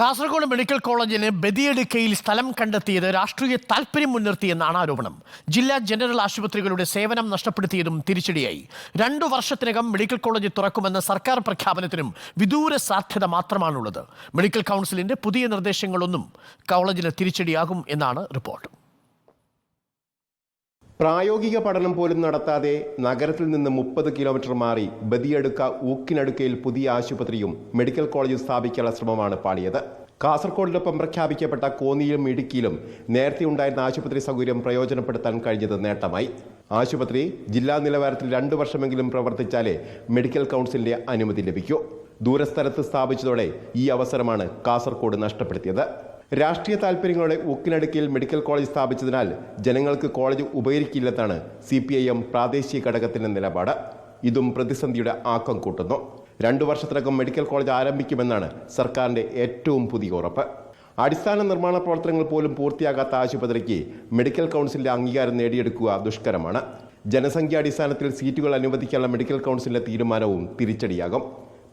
Kasaragod medical കോളേജിന് ബദിയടുക്കയിൽ സ്ഥലം കണ്ടെത്തിയത് രാഷ്ട്രീയ താൽപ്പര്യം മുൻനിർത്തിയെന്നാണ് ആരോപണം. ജില്ലാ ജനറൽ ആശുപത്രികളുടെ സേവനം നഷ്ടപ്പെടുത്തിയതും തിരിച്ചടിയായി. രണ്ടു വർഷത്തിനകം മെഡിക്കൽ കോളേജ് തുറക്കുമെന്ന സർക്കാർ പ്രഖ്യാപനത്തിനും വിദൂര സാധ്യത മാത്രമാണുള്ളത്. മെഡിക്കൽ കൗൺസിലിന്റെ പുതിയ നിർദ്ദേശങ്ങളൊന്നും കോളേജിന് തിരിച്ചടിയാകും എന്നാണ് റിപ്പോർട്ട്. പ്രായോഗിക പഠനം പോലും നടത്താതെ നഗരത്തിൽ നിന്ന് മുപ്പത് കിലോമീറ്റർ മാറി ബദിയടുക്ക ഊക്കിനടുക്കയിൽ പുതിയ ആശുപത്രിയും മെഡിക്കൽ കോളേജും സ്ഥാപിക്കാനുള്ള ശ്രമമാണ് പാളിയത്. കാസർഗോഡിനൊപ്പം പ്രഖ്യാപിക്കപ്പെട്ട കോന്നിയിലും ഇടുക്കിയിലും നേരത്തെ ഉണ്ടായിരുന്ന ആശുപത്രി സൗകര്യം പ്രയോജനപ്പെടുത്താൻ കഴിഞ്ഞത് നേട്ടമായി. ആശുപത്രി ജില്ലാ നിലവാരത്തിൽ രണ്ടു വർഷമെങ്കിലും പ്രവർത്തിച്ചാലേ മെഡിക്കൽ കൗൺസിലിന്റെ അനുമതി ലഭിക്കൂ. ദൂരസ്ഥലത്ത് സ്ഥാപിച്ചതോടെ ഈ അവസരമാണ് കാസർഗോഡ് നഷ്ടപ്പെടുത്തിയത്. രാഷ്ട്രീയ താൽപ്പര്യങ്ങളോടെ ഊക്കിനടുക്കിൽ മെഡിക്കൽ കോളേജ് സ്ഥാപിച്ചതിനാൽ ജനങ്ങൾക്ക് കോളേജ് ഉപകരിക്കില്ലെന്നാണ് സി പി ഐ എം പ്രാദേശിക ഘടകത്തിന്റെ നിലപാട്. ഇതും പ്രതിസന്ധിയുടെ ആക്കം കൂട്ടുന്നു. രണ്ടു വർഷത്തിനകം മെഡിക്കൽ കോളേജ് ആരംഭിക്കുമെന്നാണ് സർക്കാരിന്റെ ഏറ്റവും പുതിയ ഉറപ്പ്. അടിസ്ഥാന നിർമ്മാണ പ്രവർത്തനങ്ങൾ പോലും പൂർത്തിയാകാത്ത ആശുപത്രിക്ക് മെഡിക്കൽ കൗൺസിലിന്റെ അംഗീകാരം നേടിയെടുക്കുക ദുഷ്കരമാണ്. ജനസംഖ്യാടിസ്ഥാനത്തിൽ സീറ്റുകൾ അനുവദിക്കാനുള്ള മെഡിക്കൽ കൗൺസിലിന്റെ തീരുമാനവും തിരിച്ചടിയാകും.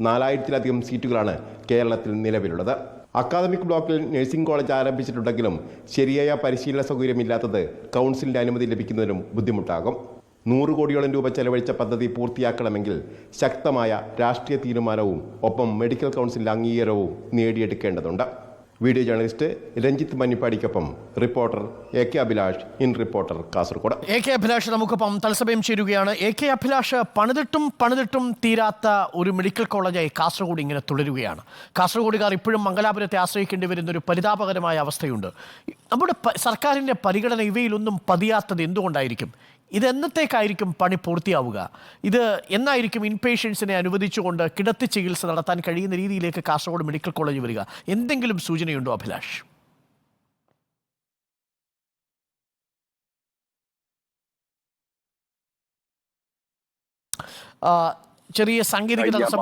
നാലായിരത്തിലധികം സീറ്റുകളാണ് കേരളത്തിൽ നിലവിലുള്ളത്. അക്കാദമിക് ബ്ലോക്കിൽ നഴ്സിംഗ് കോളേജ് ആരംഭിച്ചിട്ടുണ്ടെങ്കിലും ശരിയായ പരിശീലന സൗകര്യമില്ലാത്തത് കൗൺസിലിന്റെ അനുമതി ലഭിക്കുന്നതിനും ബുദ്ധിമുട്ടാകും. നൂറ് കോടിയോളം രൂപ ചെലവഴിച്ച പദ്ധതി പൂർത്തിയാക്കണമെങ്കിൽ ശക്തമായ രാഷ്ട്രീയ തീരുമാനവും ഒപ്പം മെഡിക്കൽ കൗൺസിലിന്റെ അംഗീകാരവും നേടിയെടുക്കേണ്ടതുണ്ട്. Video journalist Ranjith മന്നിപ്പാടിക്കൊപ്പം reporter A K Abhilash in reporter Kasaragod. A K Abhilash നമുക്കൊപ്പം തത്സമയം ചേരുകയാണ്. എ കെ അഭിലാഷ് പണിതിട്ടും പണിതിട്ടും തീരാത്ത ഒരു മെഡിക്കൽ കോളേജായി കാസർഗോഡ് ഇങ്ങനെ തുടരുകയാണ്. കാസർഗോഡുകാർ ഇപ്പോഴും മംഗലാപുരത്തെ ആശ്രയിക്കേണ്ടി വരുന്ന ഒരു പരിതാപകരമായ അവസ്ഥയുണ്ട്. നമ്മുടെ സർക്കാരിന്റെ പരിഗണന ഇവയിലൊന്നും പതിയാത്തത് എന്തുകൊണ്ടായിരിക്കും? ഇത് എന്നത്തേക്കായിരിക്കും പണി പൂർത്തിയാവുക? ഇത് എന്നായിരിക്കും ഇൻപേഷ്യൻസിനെ അനുവദിച്ചുകൊണ്ട് കിടത്തി ചികിത്സ നടത്താൻ കഴിയുന്ന രീതിയിലേക്ക് കാസർഗോഡ് മെഡിക്കൽ കോളേജ് വരിക? എന്തെങ്കിലും സൂചനയുണ്ടോ അഭിലാഷ്? ചെറിയ സാങ്കേതിക തടസ്സം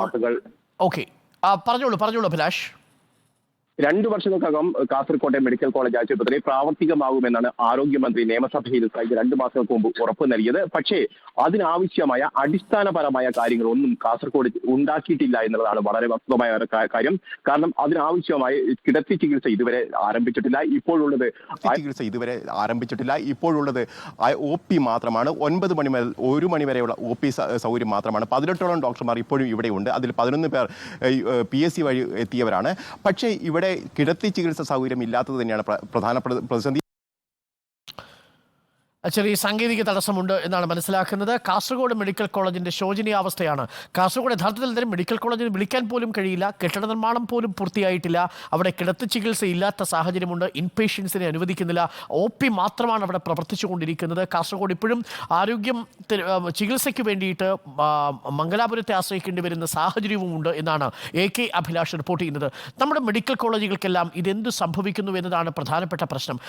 ഓക്കെ. പറഞ്ഞോളൂ പറഞ്ഞോളൂ അഭിലാഷ്. രണ്ടു വർഷങ്ങൾക്കകം കാസർകോട്ടെ മെഡിക്കൽ കോളേജ് ആശുപത്രി പ്രാവർത്തികമാകുമെന്നാണ് ആരോഗ്യമന്ത്രി നിയമസഭയിൽ കഴിഞ്ഞ രണ്ടു മാസങ്ങൾക്ക് മുമ്പ് ഉറപ്പ് നൽകിയത്. പക്ഷേ അതിനാവശ്യമായ അടിസ്ഥാനപരമായ കാര്യങ്ങൾ ഒന്നും കാസർഗോഡ് ഉണ്ടാക്കിയിട്ടില്ല എന്നുള്ളതാണ് വളരെ വസ്തുതമായ കാര്യം. കാരണം അതിനാവശ്യമായ കിടത്തി ചികിത്സ ഇതുവരെ ആരംഭിച്ചിട്ടില്ല. ഇപ്പോഴുള്ളത് ചികിത്സ ഇതുവരെ ആരംഭിച്ചിട്ടില്ല. ഇപ്പോഴുള്ളത് ഒ പി മാത്രമാണ്. ഒൻപത് മണി മുതൽ ഒരു മണി വരെയുള്ള ഒ പി സൗകര്യം മാത്രമാണ്. പതിനെട്ടോളം ഡോക്ടർമാർ ഇപ്പോഴും ഇവിടെയുണ്ട്. അതിൽ പതിനൊന്ന് പേർ പി എസ് സി വഴി എത്തിയവരാണ്. പക്ഷേ ഇവിടെ കിടത്തി ചികിത്സ സൗകര്യം ഇല്ലാത്തത് തന്നെയാണ് പ്രധാന പ്ര- പ്രതിസന്ധി. ചെറിയ സാങ്കേതിക തടസ്സമുണ്ട് എന്നാണ് മനസ്സിലാക്കുന്നത്. കാസർഗോഡ് മെഡിക്കൽ കോളേജിന്റെ ശോചനീയാവസ്ഥയാണ്. കാസർഗോഡ് യഥാർത്ഥത്തിൽ തന്നെ മെഡിക്കൽ കോളേജിന് വിളിക്കാൻ പോലും കഴിയില്ല. കെട്ടിട നിർമ്മാണം പോലും പൂർത്തിയായിട്ടില്ല. അവിടെ കിടത്തി ചികിത്സ ഇല്ലാത്ത സാഹചര്യമുണ്ട്. ഇൻപേഷ്യൻസിനെ അനുവദിക്കുന്നില്ല. ഒ പി മാത്രമാണ് അവിടെ പ്രവർത്തിച്ചുകൊണ്ടിരിക്കുന്നത്. കാസർഗോഡ് ഇപ്പോഴും ആരോഗ്യം ചികിത്സയ്ക്ക് വേണ്ടിയിട്ട് മംഗലാപുരത്തെ ആശ്രയിക്കേണ്ടി വരുന്ന സാഹചര്യവുമുണ്ട് എന്നാണ് എ കെ അഭിലാഷ് റിപ്പോർട്ട് ചെയ്യുന്നത്. നമ്മുടെ മെഡിക്കൽ കോളേജുകൾക്കെല്ലാം ഇതെന്ത് സംഭവിക്കുന്നു എന്നതാണ് പ്രധാനപ്പെട്ട പ്രശ്നം.